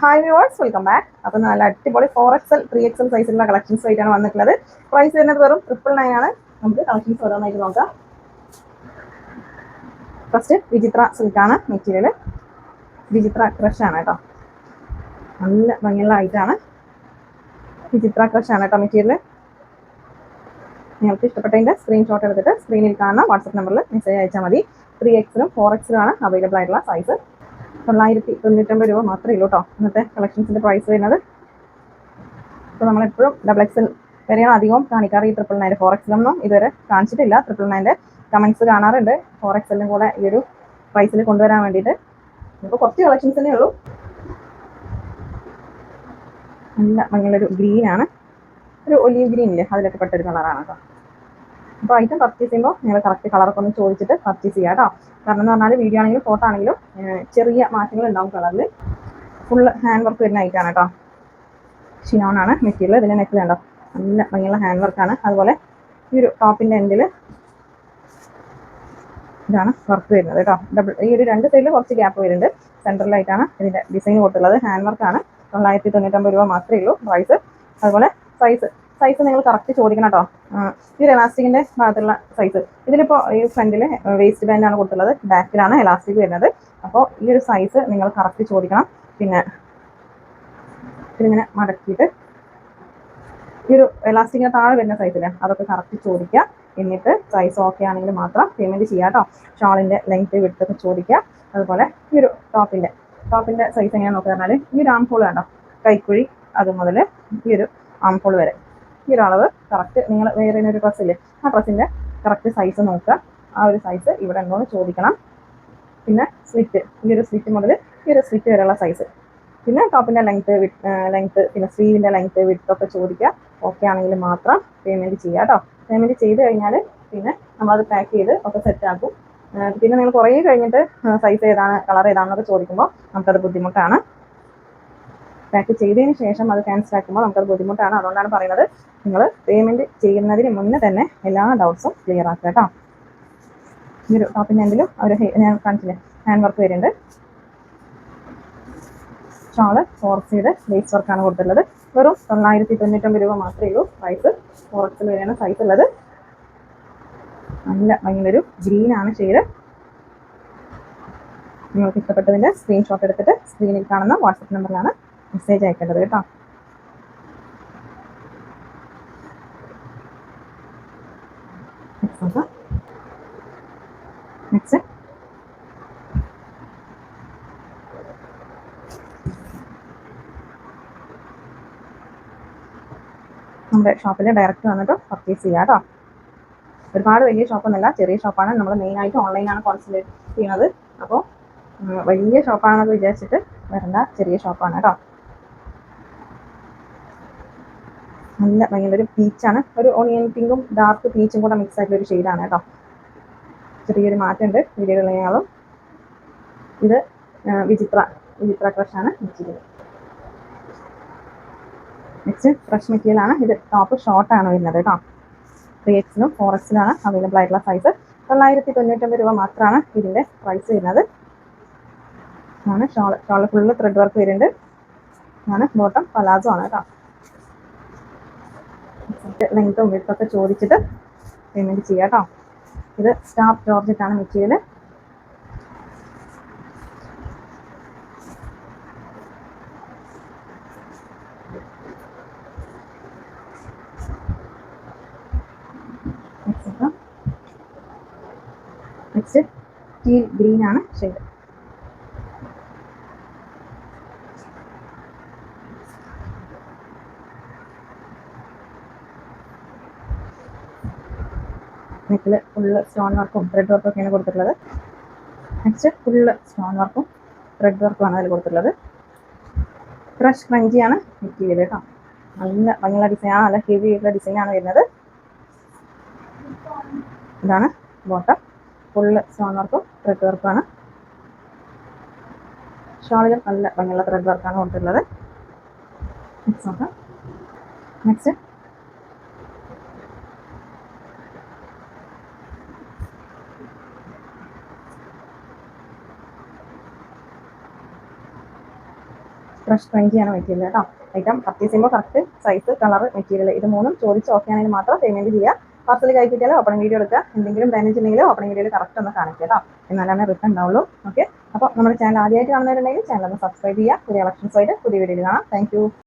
Hi viewers welcome back അപ്പോൾ നല്ല അടിപൊളി ഫോർ എക്സൽ ത്രീ എക്സൽ സൈസിലുള്ള കളക്ഷൻസ് ആയിട്ടാണ് വന്നിട്ടുള്ളത്. പ്രൈസ് വരുന്നത് വെറും ട്രിപ്പിൾ നയൻ ആണ്. നമുക്ക് കളക്ഷൻസ് ഓരോന്നായിട്ട് നോക്കാം. ഫസ്റ്റ് വിചിത്ര സിൽക്കാണ് മെറ്റീരിയൽ വിചിത്ര ക്രഷ് ആണ് കേട്ടോ. നല്ല ഭംഗിയുള്ള ഐറ്റാണ് വിചിത്ര ക്രഷ് ആണ് കേട്ടോ മെറ്റീരിയൽ നിങ്ങൾക്ക് ഇഷ്ടപ്പെട്ടതിന്റെ സ്ക്രീൻഷോട്ട് എടുത്തിട്ട് സ്ക്രീനിൽ കാണുന്ന വാട്സപ്പ് നമ്പറിൽ മെസ്സേജ് അയച്ചാൽ മതി. ത്രീ എക്സിലും ഫോർ എക്സിലും ആണ് അവൈലബിൾ ആയിട്ടുള്ള സൈസ് തൊള്ളായിരത്തി തൊണ്ണൂറ്റൊമ്പത് രൂപ മാത്രമേ ഉള്ളൂ കേട്ടോ ഇന്നത്തെ കളക്ഷൻസിന്റെ പ്രൈസ് വരുന്നത്. അപ്പോൾ നമ്മളെപ്പോഴും ഡബിൾ എക്സിൽ വരെയാണ് അധികവും കാണിക്കാറ്. ഈ ട്രിപ്പിൾ നയന്റെ ഫോർ എക്സിലൊന്നും ഇതുവരെ കാണിച്ചിട്ടില്ല. ട്രിപ്പിൾ നയന്റെ കമൻസ് കാണാറുണ്ട്. ഫോർ എക്സലിനും കൂടെ ഈ ഒരു പ്രൈസിൽ കൊണ്ടുവരാൻ വേണ്ടിയിട്ട്. ഇപ്പോൾ കുറച്ച് കളക്ഷൻസ് തന്നെ ഉള്ളൂ. നല്ല ഭംഗിയുള്ളൊരു ഗ്രീനാണ് ഒരു ഒലീവ് ഗ്രീനില്ലേ അതിലൊക്കെ പെട്ടൊരു കളറാണ് കേട്ടോ. അപ്പോൾ ഐറ്റം പർച്ചേസ് ചെയ്യുമ്പോൾ നിങ്ങൾ കറക്റ്റ് കളറൊക്കെ ഒന്ന് ചോദിച്ചിട്ട് പർച്ചേസ് ചെയ്യാം കേട്ടോ കാരണം എന്ന് പറഞ്ഞാൽ വീഡിയോ ആണെങ്കിലും ഫോട്ടോ ആണെങ്കിലും ചെറിയ മാറ്റങ്ങൾ ഉണ്ടാവും കളറിൽ ഫുള്ള് ഹാൻഡ് വർക്ക് വരുന്ന ഐറ്റാണ് കേട്ടോ ഷിനോൺ ആണ് മെറ്റീരിയൽ ഇതിന്റെ നെക്ക് കണ്ടോ നല്ല ഭംഗിയുള്ള ഹാൻഡ് വർക്കാണ് അതുപോലെ ഈ ഒരു ടോപ്പിന്റെ എൻഡിൽ ഇതാണ് വർക്ക് വരുന്നത് കേട്ടോ ഡബിൾ ഈ ഒരു രണ്ട് സൈഡിൽ കുറച്ച് ഗ്യാപ്പ് വരുന്നുണ്ട്. സെൻട്രലായിട്ടാണ് ഇതിന്റെ ഡിസൈൻ കൊടുത്തുള്ളത്. ഹാൻഡ് വർക്കാണ് തൊള്ളായിരത്തി തൊണ്ണൂറ്റമ്പത് രൂപ മാത്രമേ ഉള്ളൂ പ്രൈസ് അതുപോലെ സൈസ് സൈസ് നിങ്ങൾ കറക്റ്റ് ചോദിക്കണം കേട്ടോ ഈ ഒരു എലാസ്റ്റിക്കിന്റെ ഭാഗത്തുള്ള സൈസ് ഇതിലിപ്പോൾ ഈ ഫ്രണ്ടിൽ വേസ്റ്റ് ബാൻഡ് ആണ് കൊടുത്തുള്ളത്. ബാക്കിലാണ് എലാസ്റ്റിക് വരുന്നത്. അപ്പോൾ ഈ ഒരു സൈസ് നിങ്ങൾ കറക്റ്റ് ചോദിക്കണം. പിന്നെ ഇതിങ്ങനെ മടക്കിയിട്ട് ഈ ഒരു എലാസ്റ്റിക്കിന് താഴെ വരുന്ന സൈസിൽ അതൊക്കെ കറക്റ്റ് ചോദിക്കുക. എന്നിട്ട് സൈസ് ഓക്കെ ആണെങ്കിൽ മാത്രം പേയ്മെന്റ് ചെയ്യാം കേട്ടോ ഷാളിന്റെ ലെങ്ത് വിടുത്തൊക്കെ ചോദിക്കുക. അതുപോലെ ഈ ഒരു ടോപ്പിന്റെ ടോപ്പിന്റെ സൈസ് എങ്ങനെയാണെന്ന് നോക്കുക പറഞ്ഞാൽ ഈ ഒരു ആംഫോൾ കണ്ടോ കൈക്കുഴി അത് മുതൽ ഈ ഒരു ആംഫോൾ വരെ. ഈ ഒരു അളവ് കറക്റ്റ് നിങ്ങൾ വേറെ ഒരു ഡ്രസ്സില്ലേ ആ ഡ്രസ്സിന്റെ കറക്റ്റ് സൈസ് നോക്കുക. ആ ഒരു സൈസ് ഇവിടെ ഉണ്ടോയെന്ന് ചോദിക്കണം. പിന്നെ സ്ലിറ്റ് ഈ ഒരു സ്ലിറ്റ് മുതൽ ഈ ഒരു സ്ലിറ്റ് വരെയുള്ള സൈസ് പിന്നെ ടോപ്പിന്റെ ലെങ്ത്ത് ലെങ്ത് പിന്നെ സ്ലീവിന്റെ ലെങ്ത്ത് വിട്ടൊക്കെ ചോദിക്കുക. ഓക്കെ ആണെങ്കിൽ മാത്രം പേയ്മെന്റ് ചെയ്യുക കേട്ടോ. പേയ്മെന്റ് ചെയ്ത് കഴിഞ്ഞാൽ പിന്നെ നമ്മളത് പാക്ക് ചെയ്ത് ഒക്കെ സെറ്റ് ആക്കും. പിന്നെ നിങ്ങൾ കുറേ കഴിഞ്ഞിട്ട് സൈസ് ഏതാണ് കളർ ഏതാണെന്നൊക്കെ ചോദിക്കുമ്പോൾ നമുക്കത് ബുദ്ധിമുട്ടാണ്. പാക്ക് ചെയ്തതിന് ശേഷം അത് ക്യാൻസൽ ആക്കുമ്പോൾ നമുക്കത് ബുദ്ധിമുട്ടാണ്. അതുകൊണ്ടാണ് പറയുന്നത് നിങ്ങൾ പേയ്മെന്റ് ചെയ്യുന്നതിന് മുന്നേ തന്നെ എല്ലാ ഡൗട്ട്സും ക്ലിയർ ആക്കുക കേട്ടോ. ഈ ഒരു ടോപ്പിന്റെ എന്തെങ്കിലും ഒരു ഞാൻ കാണിച്ചില്ലേ? ഹാൻഡ് വർക്ക് വരുന്നുണ്ട് ഷാൾ ഫോർക്സിയുടെ ലേസ് വർക്കാണ് കൊടുത്തിട്ടുള്ളത്. വെറും തൊള്ളായിരത്തി തൊണ്ണൂറ്റൊമ്പത് രൂപ മാത്രമേ ഉള്ളൂ. സൈസ് ഫോർക്സിൽ വരെയാണ് സൈസ് ഉള്ളത്. നല്ല ഭയങ്കര ഗ്രീൻ ആണ് ഷെയ്ഡ് നിങ്ങൾക്ക് ഇഷ്ടപ്പെട്ടതിന്റെ സ്ക്രീൻഷോട്ട് എടുത്തിട്ട് സ്ക്രീനിൽ കാണുന്ന വാട്സപ്പ് നമ്പറിലാണ് മെസ്സേജ് അയക്കേണ്ടത് കേട്ടോ. നെക്സ്റ്റ് നമ്മുടെ ഷോപ്പിൽ ഡയറക്റ്റ് വന്നിട്ട് പർച്ചേസ് ചെയ്യാം കേട്ടോ. ഒരുപാട് വലിയ ഷോപ്പൊന്നുമല്ല ചെറിയ ഷോപ്പാണ്. നമ്മൾ മെയിനായിട്ട് ഓൺലൈനാണ് കോൺസെൻട്രേറ്റ് ചെയ്യുന്നത്. അപ്പോൾ വലിയ ഷോപ്പാണെന്നൊക്കെ വിചാരിച്ചിട്ട് വരണ്ട ചെറിയ ഷോപ്പാണ് കേട്ടോ. നല്ല ഭയങ്കര ഒരു പീച്ചാണ് ഒരു ഓണിയൻ പിങ്കും ഡാർക്ക് പീച്ചും കൂടെ മിക്സ് ആയിട്ടുള്ള ഒരു ഷെയ്ഡാണ് കേട്ടോ. ചെറിയൊരു മാറ്റമുണ്ട് വീഡിയോകളിലും ഇത് വിചിത്ര വിചിത്ര ക്രഷാണ് വെച്ചിരിക്കുന്നത്. നെക്സ്റ്റ് ഫ്രഷ് മെറ്റീരിയൽ ആണ്. ഇത് ടോപ്പ് ഷോർട്ടാണ് വരുന്നത് കേട്ടോ. ത്രീ എക്സിലും ഫോർ എക്സിലാണ് അവൈലബിൾ ആയിട്ടുള്ള സൈസ് തൊള്ളായിരത്തി തൊണ്ണൂറ്റൊമ്പത് രൂപ മാത്രമാണ് ഇതിന്റെ പ്രൈസ് വരുന്നത്. ആണ് shawl shawl full thread work വരുന്നുണ്ട്. ആണ് ബോട്ടം പലാസോ ആണ് കേട്ടോ. ലെങ്ത്തും വിടുത്തൊക്കെ ചോദിച്ചിട്ട് പേയ്മെന്റ് ചെയ്യാം കേട്ടോ ഇത് സ്റ്റാർ ജോർജറ്റാണ് മെറ്റീരിയൽ നെക്സ്റ്റ് ടീൽ ഗ്രീൻ ആണ് ഷെയ്ഡ് നെക്കിൽ ഫുള്ള് സ്റ്റോൺ വർക്കും ത്രെഡ് വർക്കും ഒക്കെയാണ് കൊടുത്തിട്ടുള്ളത്. നെക്സ്റ്റ് ഫുള്ള് സ്റ്റോൺ വർക്കും ത്രെഡ് വർക്കുമാണ് അതിൽ കൊടുത്തിട്ടുള്ളത്. ഫ്രഷ് ക്രഞ്ചിയാണ് മെറ്റീരിയൽ കേട്ടോ നല്ല ഭംഗിയുള്ള ഡിസൈൻ നല്ല ഹെവി ആയിട്ടുള്ള ഡിസൈനാണ് വരുന്നത്. ഇതാണ് ബോട്ടം ഫുള്ള് സ്റ്റോൺ വർക്കും ത്രെഡ് വർക്കുമാണ് ഷോളിലും നല്ല ഭംഗിയുള്ള ത്രെഡ് വർക്കാണ് കൊടുത്തിട്ടുള്ളത്. നെക്സ്റ്റ് നോക്കാം. നെക്സ്റ്റ് ക്രഷ് ട്വന്റിയാണ് മെറ്റീരിയൽ കേട്ടോ. ഐറ്റം പർച്ചേസ് ചെയ്യുമ്പോൾ കറക്റ്റ് സൈസ് കളർ മെറ്റീരിയൽ ഇത് മൂന്നും ചോദിച്ച് ഓക്കെ ആണെങ്കിൽ മാത്രം പേയ്മെന്റ് ചെയ്യുക. പാർസൽ കൈ കിട്ടിയാലും ഓപ്പണിംഗ് വീഡിയോ എടുക്കുക. എന്തെങ്കിലും ഡാമേജ് ഉണ്ടെങ്കിൽ ഓപ്പണിംഗ് വീഡിയോയിൽ കറക്റ്റ് ഒന്ന് കാണിക്കുക കേട്ടോ. എന്നാലാണ് റിട്ടേൺ ഉണ്ടാവുള്ളൂ. ഓക്കെ അപ്പോൾ നമ്മുടെ ചാനൽ ആദ്യമായിട്ട് കാണുന്നവരുണ്ടെങ്കിൽ ചാനൽ ഒന്ന് സബ്സ്ക്രൈബ് ചെയ്യുക. പുതിയ കളക്ഷൻസ് ആയിട്ട് പുതിയ വീഡിയോയിൽ കാണാം. താങ്ക്